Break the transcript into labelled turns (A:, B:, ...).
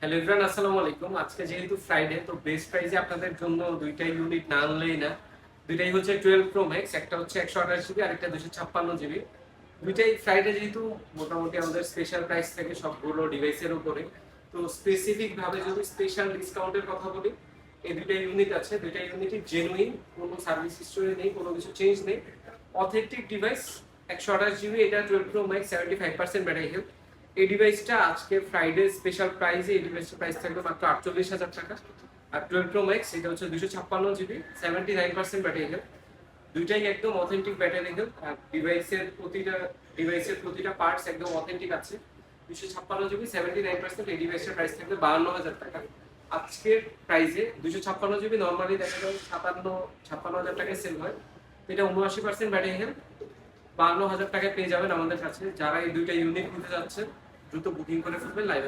A: Hello Imran আসসালামু আলাইকুম। আজকে যেহেতু ফ্রাইডে তো বেস্ট প্রাইসে আপনাদের জন্য দুইটাই ইউনিট না আনলেই না। দুইটাই হচ্ছে টুয়েলভ প্রো ম্যাক্স একটা হচ্ছে একশো আঠাশ জিবি আর একটা দুশো ছাপ্পান্ন জিবি দুইটাই ফ্রাইডে যেহেতু মোটামুটি আমাদের স্পেশাল প্রাইস থেকে সবগুলো ডিভাইসের উপরে। তো স্পেসিফিক ভাবে যদি স্পেশাল ডিসকাউন্টের কথা বলি, এই দুইটা ইউনিট আছে। দুইটা ইউনিটই জেনুইন কোনো সার্ভিস হিস্টোরি নেই, কোনো কিছু চেঞ্জ নেই। অথেন্টিক ডিভাইস একশো আঠাশ জিবি এটা twelve pro max seventy five percent battery health এই ডিভাইসটা আজকে ফ্রাইডে স্পেশাল প্রাইসে এই ডিভাইসটার প্রাইস থাকবে মাত্র আটচল্লিশ হাজার টাকা। আর টুয়েলভ প্রো ম্যাক্স এটা হচ্ছে দুশো ছাপ্পান্ন GB seventy nine percent battery health দুইটাই একদম অথেন্টিক ব্যাটারি হেলথ আর ডিভাইসের প্রতিটা ডিভাইসের প্রতিটা পার্টস একদম অথেন্টিক আছে। দুশো ছাপ্পান্ন জিবি সেভেন্টি নাইন পার্সেন্ট এই ডিভাইসের প্রাইস থাকবে বাহান্ন হাজার টাকা। আজকের প্রাইসে দুশো ছাপ্পান্ন জিবি নর্মালি দেখা যায় সাতান্ন ছাপ্পান্ন হাজার টাকায় সেল হয়। এটা উনআশি পার্সেন্ট ব্যাটারি হেলথ বাহান্ন হাজার টাকায় পেয়ে যাবেন আমাদের কাছে। যারা এই দুইটা ইউনিট নিতে যাচ্ছেন দ্রুত বুকিং করে ফেলবেন লাইভ